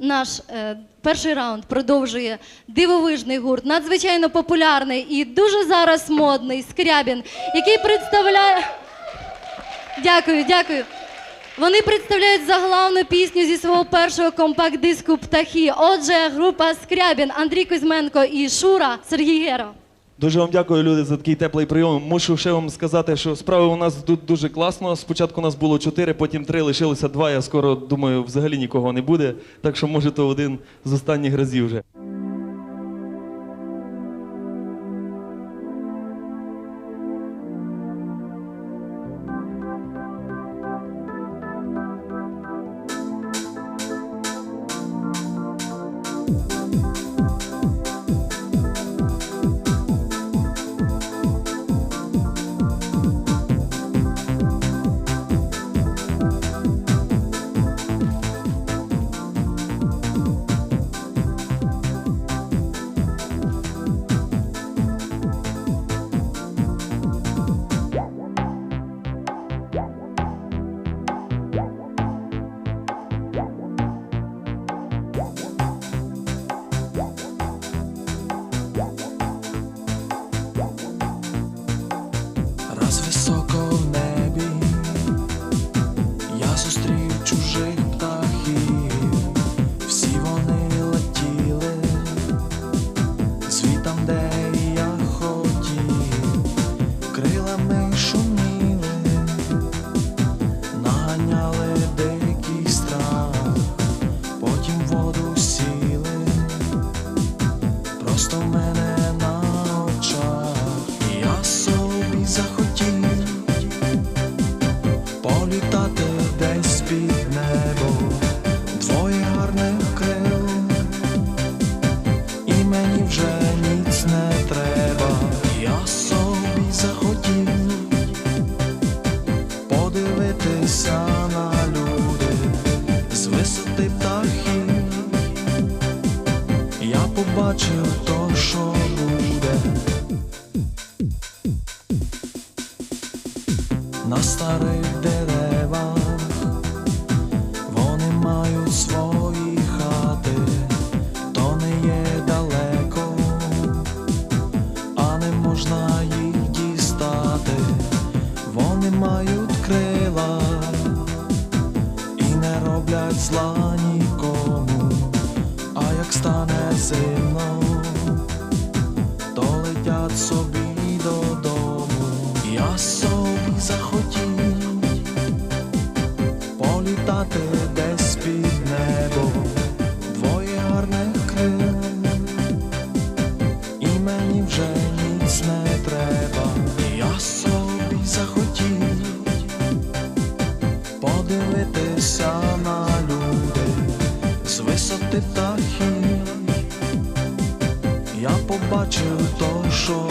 наш е, перший раунд продовжує дивовижний гурт, надзвичайно популярний і дуже зараз модний Скрябін, який представляє. Дякую, дякую. Вони представляють заглавну пісню зі свого першого компакт-диску Птахи. Отже, група Скрябін, Андрій Кузьменко і Шура Сергій Геро. Дуже вам дякую, люди, за такий теплий прийом. Мушу ще вам сказати, що справи у нас тут дуже класно. Спочатку у нас було чотири, потім три, лишилося два. Я скоро думаю, взагалі нікого не буде. Так що, може, то один з останніх разів вже. Побачив то, що буде. на старих деревах, вони мають свої хати, то не є далеко, а не можна їх дістати, вони мають крила і не роблять зла зимно, то летять собі Я побачив то, що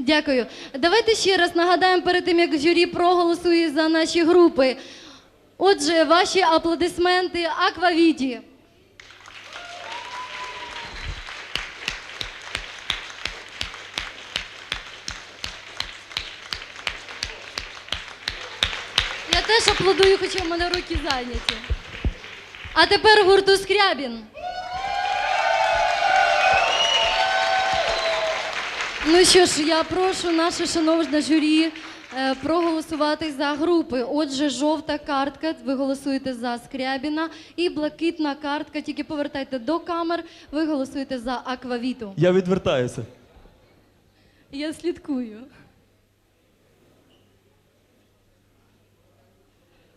Дякую. Давайте ще раз нагадаємо перед тим, як журі проголосує за наші групи. Отже, ваші аплодисменти Аквавіті. Я теж аплодую, хоча в мене руки зайняті. А тепер гурту Скрябін. Ну що ж, я прошу наше шановне журі е, проголосувати за групи. Отже, жовта картка, ви голосуєте за Скрябіна, і блакитна картка, тільки повертайте до камер, ви голосуєте за Аквавіту. Я відвертаюся. Я слідкую.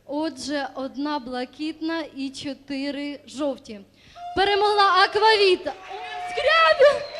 Отже, одна блакитна і чотири жовті. Перемогла Аквавіта. Скрябін!